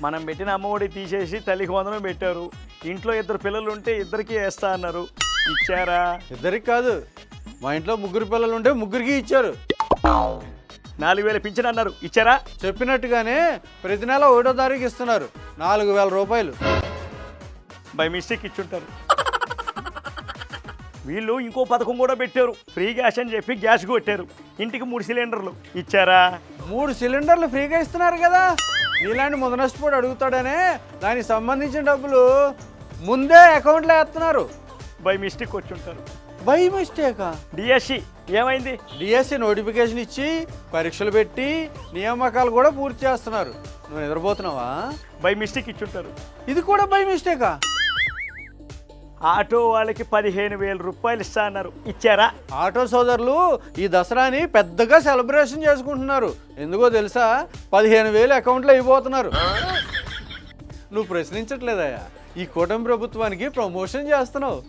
మనం పెట్టిన అమ్మఒడి తీసేసి తల్లికి వందనం పెట్టారు. ఇంట్లో ఇద్దరు పిల్లలు ఉంటే ఇద్దరికి వేస్తా అన్నారు. ఇచ్చారా? ఇద్దరికి కాదు. మా ఇంట్లో ముగ్గురు పిల్లలు ఉంటే ముగ్గురికి ఇచ్చారు. నాలుగు వేలు పింఛన్ అన్నారు. ఇచ్చారా? చెప్పినట్టుగానే ప్రతి నెల ఒకటో తారీఖు ఇస్తున్నారు. నాలుగు వేల రూపాయలు. బై మిస్టేక్ ఇచ్చుంటారు. వీళ్ళు ఇంకో పథకం కూడా పెట్టారు. ఫ్రీ గ్యాస్ అని చెప్పి గ్యాస్ కొట్టారు. ఇంటికి మూడు సిలిండర్లు. ఇచ్చారా? మూడు సిలిండర్లు ఫ్రీగా ఇస్తున్నారు కదా. ఇలాంటి ముదనష్టపోడు అడుగుతాడనే దానికి సంబంధించిన డబ్బులు ముందే అకౌంట్లో వేస్తున్నారు. బై మిస్టేక్ వచ్చుంటారు. బై మిస్టేకా? డిఎస్సి ఏమైంది? డిఎస్సి నోటిఫికేషన్ ఇచ్చి పరీక్షలు పెట్టి నియామకాలు కూడా పూర్తి చేస్తున్నారు. నువ్వు నిద్రపోతున్నావా? By mistake ఇచ్చుంటారు. ఇది కూడా బై మిస్టేకా? ఆటో వాళ్ళకి పదిహేను వేల రూపాయలు ఇస్తా అన్నారు. ఇచ్చారా? ఆటో సోదరులు ఈ దసరాని పెద్దగా సెలబ్రేషన్ చేసుకుంటున్నారు. ఎందుకో తెలుసా? పదిహేను వేలు అకౌంట్లో అయిపోతున్నారు. నువ్వు ప్రశ్నించట్లేదయ్యా. ఈ కూటమి ప్రభుత్వానికి ప్రమోషన్ చేస్తున్నావు.